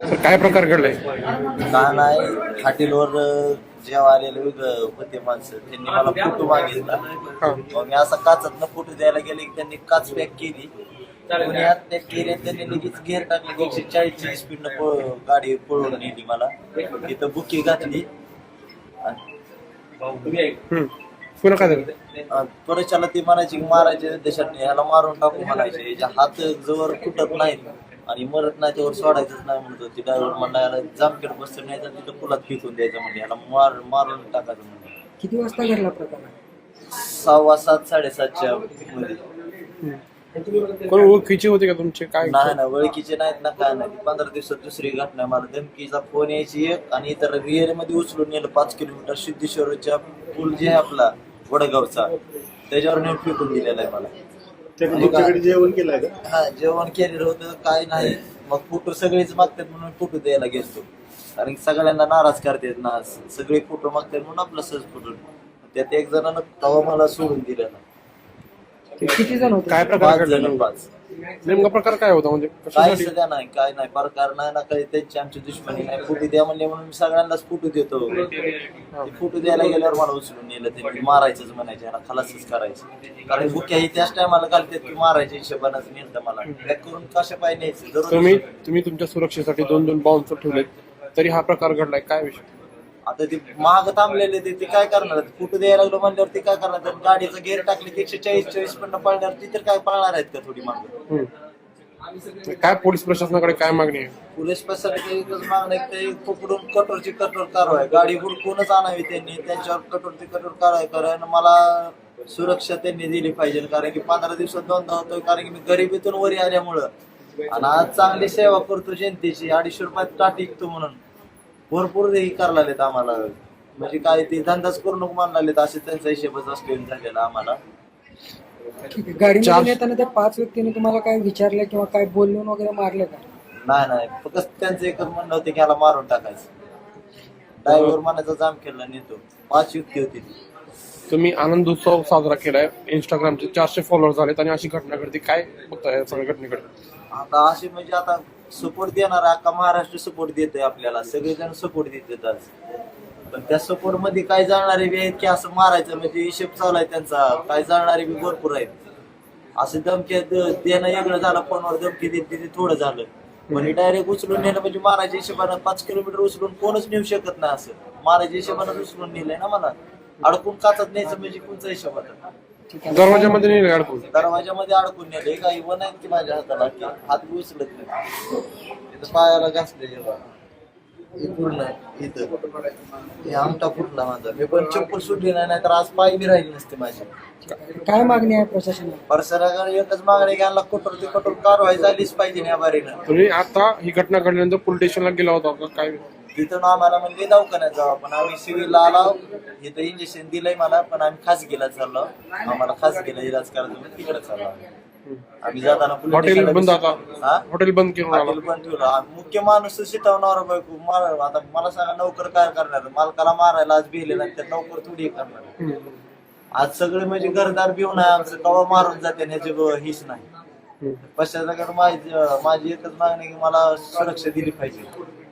काय प्रकार घडलाय का नाही हॉटेलवर जेव्हा आलेले होते माणसं त्यांनी मला फोटो मागितला. मग मी असा काचात फोटो द्यायला गेले की त्यांनी काच पॅक केली. कोणी आत पॅक केली आणि त्यांनी लगेच गेअर टाकले एकशे चाळीसची स्पीड गाडी पळवून नेली मला. तिथं बुकी घातली. पुन्हा काय झालं? त्वरेच्याला ती म्हणायची मारायचे देशात ह्याला मारून टाकू म्हणायचे. याच्या हात जवळ फुटत नाहीत. आणि मरत नाही त्यावर सोडायचंच नाही म्हणतो ती ड्रायव्हर म्हणला याला जामखेड बसतं नाही तर तिथं पुलात फेकून द्यायचं म्हणजे याला मार मारून टाकायचं म्हणजे किती वाजता घडला प्रकार? सहावा सात साडेसातच्या मध्ये. कोण ओळखीचे होते का तुमचे? काय नाही ना ओळखीचे नाहीत ना काय नाही. पंधरा दिवसात दुसरी घटना मला धमकीचा फोन यायची एक आणि इतर रिअलमध्ये उचलून नेलं पाच किलोमीटर सिद्धेश्वरच्या पूल जे आहे आपला वडगावचा. त्याच्यावर नेऊन फेकून दिलेला आहे मला. तुमच्याकडे जेवण केलंय का? हा जेवण केलेलं होतं काय नाही. मग फोटो सगळेच मागतात म्हणून फोटो द्यायला गेलतो. कारण की सगळ्यांना नाराज करतात ना सगळे फोटो मागतात म्हणून आपला सहज फोटो त्यात एक जणांना तवा मला सोडून दिला ना. किती जण होते? काय प्रकार पाच जण पाच. नेमका प्रकार काय होता? म्हणजे काय कशासाठी सध्या नाही काय नाही. प्रकार नाही ना काही. त्यांची आमची दुश्मनी नाही. फोटो द्या म्हणले म्हणून मी सगळ्यांनाच फोटो देतो. फोटो द्यायला गेल्यावर मला उचलून नेलं त्यांनी. मारायचंच म्हणायचे. याला खलासच करायचं. कारण बुक्या ही त्याच टायमाला घालतात की मारायच्या हिशोबानंच नेलं मला. पॅक करून कशा पाय न्यायचं? तुम्ही तुम्ही तुमच्या सुरक्षेसाठी दोन दोन बाउन्सर ठेवलेत. तरी हा प्रकार घडलाय. काय विषय? आता ते महाग थांबलेले ते ते काय करणार फोटो द्यायला लागलो म्हणल्यावर ते काय करणार तर गाडीचं गेअर टाकले की एकशे चाळीस चाळीस पण पळणार ती तर काय पळणार आहेत का थोडी मागं? हम्म. काय पोलीस प्रशासनाकडे काय मागणी आहे? पोलीस प्रशासनाची एकच मागणं आहे की ते पकडून कठोरची कठोर कारवाई. गाडी हुडकूनच आणावी त्यांनी त्यांच्यावर कठोरची कठोर कारवाई कारण मला सुरक्षा त्यांनी दिली पाहिजे. कारण की पंधरा दिवसात दोनदा होतोय कारण की मी गरिबीतून वरी आल्यामुळं. आणि आज चांगली सेवा करतो जनतेची अडीचशे रुपयात टाट विकतो म्हणून. भरपूर हे करायला लागलेत आम्हाला. म्हणजे काय ते धंदाच करू नको लागलेत असे त्यांचा हिशेबच असतो झालेला आम्हाला. चार- येताना त्या पाच व्यक्तीने तुम्हाला काय विचारलं किंवा काय बोलून वगैरे मारलं का? नाही नाही. फक्त त्यांचं एकच म्हणणं होतं की ह्याला मारून टाकायचं. ड्रायव्हर म्हणायचा जाम केला नेतो. पाच युक्ती होती. ती तुम्ही आनंद उत्सव साजरा केलाय. इंस्टाग्रामचे चारशे फॉलोअर झालेत आणि अशी घटना घडते. काय बघताय या सगळ्या घटनेकडे? आता असे म्हणजे आता सपोर्ट देणार अख्खा महाराष्ट्र सपोर्ट देतोय आपल्याला. सगळेजण सपोर्ट देतात आज. पण त्या सपोर्टमध्ये काय जाणारे बी आहेत की असं मारायचं? म्हणजे हिशेब चालू आहे त्यांचा. काय जाणारे बी भरपूर आहेत. असं धमकी देणं वेगळं झालं फोनवर धमकी देत ते थोडं झालं. पण डायरेक्ट उचलून नेलं म्हणजे महाराज हिशेबानं पाच किलोमीटर उचलून कोणच नेऊ शकत नाही असं. महाराज हिशेबानं उचलून नेलंय ना मला. अडकून काचत न्यायचं म्हणजे कोणचा हिशोब आता? दरवाजामध्ये नाही अडकून? दरवाजामध्ये अडकून नेले काही वन आहेत की माझ्या हाताला. की हात उचलत नाही. इथं पायाला घासले हे पूर्ण इथं. हे आमटा फुटला माझा? मी पण चप्पल सुटली नाही नाहीतर आज पाय बी राहिली नसते माझी. काय मागणी आहे प्रशासनाला? परसराकडे एकच मागणी घ्यायला कठोर ते कठोर कारवाई झालीच पाहिजे या बारीनं. तुम्ही आता ही घटना घडल्यानंतर पोलीस स्टेशनला गेला होता का? काय? तिथून आम्हाला म्हणजे दवाखान्यात जाऊ पण आम्ही सिव्हिलला आलो. इथं इंजेक्शन दिलंय मला पण आम्ही खासगीला चाललो. आम्हाला खासगीला इलाज करायचं म्हणून तिकडे चाललो आम्ही. आम्ही जाताना police हॉटेल station बंद आता हा? हॉटेल बंद करून आला हॉटेल पण ठेवलं. मुख्य माणूस शिटवणार बायको आता मला सांगा नोकर काय करणार? मालकाला मारायला आज भिले नाही तर नोकर थोडी हे करणार. हम्म. आज सगळे म्हणजे घरदार भिवून आहे आमचं कवा मारून जाते आणि ह्याची ब- हीच नाही. हम्म. पश्चाताकडे माझी माझी एकच मागणी आहे की मला सुरक्षा दिली पाहिजे.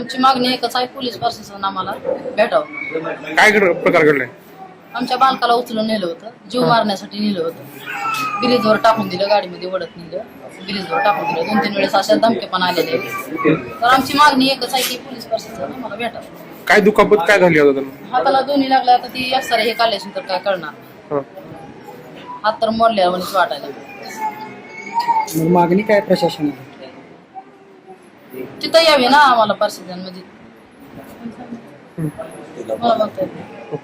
आमची मागणी एकच आहे पोलीस प्रशासन आम्हाला भेटावं. काय घड- प्रकार घडलाय आमच्या बालकाला उचलून नेलं होतं जीव मारण्यासाठी नेलं होतं. ब्रिजवर टाकून दिलं गाडीमध्ये ओढत नेलं. ब्रिजवर टाकून दिलं. दोन तीन वेळेस अशा धमके पण आलेले तर आमची मागणी एकच आहे की पोलीस प्रशासन आम्हाला भेटावं. काय दुखापत काय झाली आता? त्यांना हाताला दोन्ही लागल्या आता ती एक्सरे हे काढल्याशी तर काय करणार? हं. हात तर मोडल्या म्हणून वाटायला मग मागणी काय प्रशासनाला? तिथं यावे ना आम्हाला प्रशासन म्हणजे मला बघता येत नाही.